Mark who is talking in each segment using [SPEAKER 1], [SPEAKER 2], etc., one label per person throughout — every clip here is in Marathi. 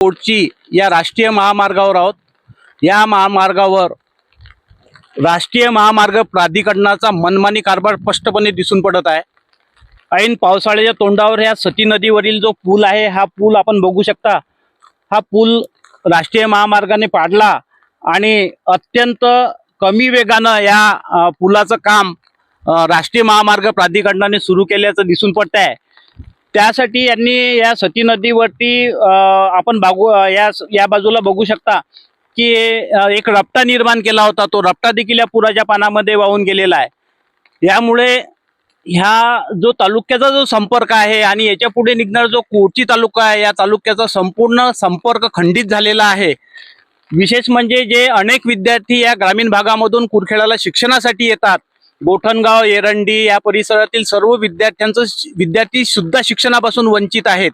[SPEAKER 1] कोटची या राष्ट्रीय महामार्गावर आहोत. या महामार्गावर राष्ट्रीय महामार्ग प्राधिकरणाचा मनमानी कारभार स्पष्टपणे दिसून पडत आहे. ऐन पावसाळ्याच्या तोंडावर ह्या सती नदीवरील जो पूल आहे हा पूल आपण बघू शकता. हा पूल राष्ट्रीय महामार्गाने पाडला आणि अत्यंत कमी वेगानं या पुलाचं काम राष्ट्रीय महामार्ग प्राधिकरणाने सुरू केल्याचं दिसून पडत आहे त्यासाठी यांनी या सती नदीवरती आपण बागू या या बाजूला बघू शकता की एक रपटा निर्माण केला होता. तो रपटा देखील या पुराच्या पानामध्ये वाहून गेलेला आहे. यामुळे ह्या जो तालुक्याचा जो संपर्क आहे आणि याच्यापुढे निघणारा जो कोची तालुका आहे या तालुक्याचा संपूर्ण संपर्क खंडित झालेला आहे. विशेष म्हणजे जे अनेक विद्यार्थी या ग्रामीण भागामधून कुरखेडाला शिक्षणासाठी येतात. गोठणगाव एरंडी या परिसरातील सर्व विद्यार्थ्यांचं विद्यार्थी सुद्धा शिक्षणापासून वंचित आहेत.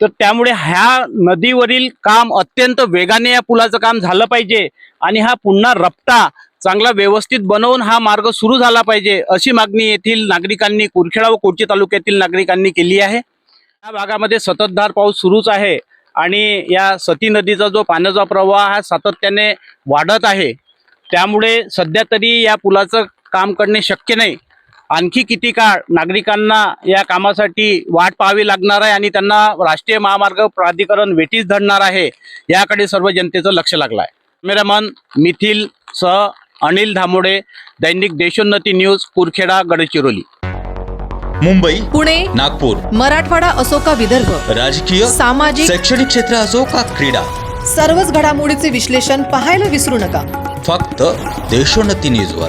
[SPEAKER 1] तर त्यामुळे ह्या नदीवरील काम अत्यंत वेगाने या पुलाचं काम झालं पाहिजे आणि हा पुन्हा रप्ता चांगला व्यवस्थित बनवून हा मार्ग सुरू झाला पाहिजे अशी मागणी येथील नागरिकांनी कुरखेडा व कोची तालुक्यातील नागरिकांनी केली आहे. या भागामध्ये सततधार पाऊस सुरूच आहे आणि या सती नदीचा जो पाण्याचा प्रवाह हा सातत्याने वाढत आहे. त्यामुळे सध्या तरी या पुलाचं काम करणे शक्य नाही. आणखी किती काळ नागरिकांना या कामासाठी वाट पाहावी लागणार आहे आणि त्यांना राष्ट्रीय महामार्ग प्राधिकरण वेटीस धरणार आहे याकडे सर्व जनतेचं लक्ष लागलं आहे कॅमेरामन मिथिल सह अनिल धामोडे दैनिक देशोन्नती न्यूज कुरखेडा गडचिरोली.
[SPEAKER 2] मुंबई
[SPEAKER 3] पुणे
[SPEAKER 2] नागपूर.
[SPEAKER 3] मराठवाडा असो का विदर्भ?
[SPEAKER 2] राजकीय
[SPEAKER 3] सामाजिक
[SPEAKER 2] शैक्षणिक क्षेत्र असो का क्रीडा?
[SPEAKER 3] सर्वच घडामोडीचे विश्लेषण पाहायला विसरू नका.
[SPEAKER 2] फक्त देशोन्नती न्यूजवर.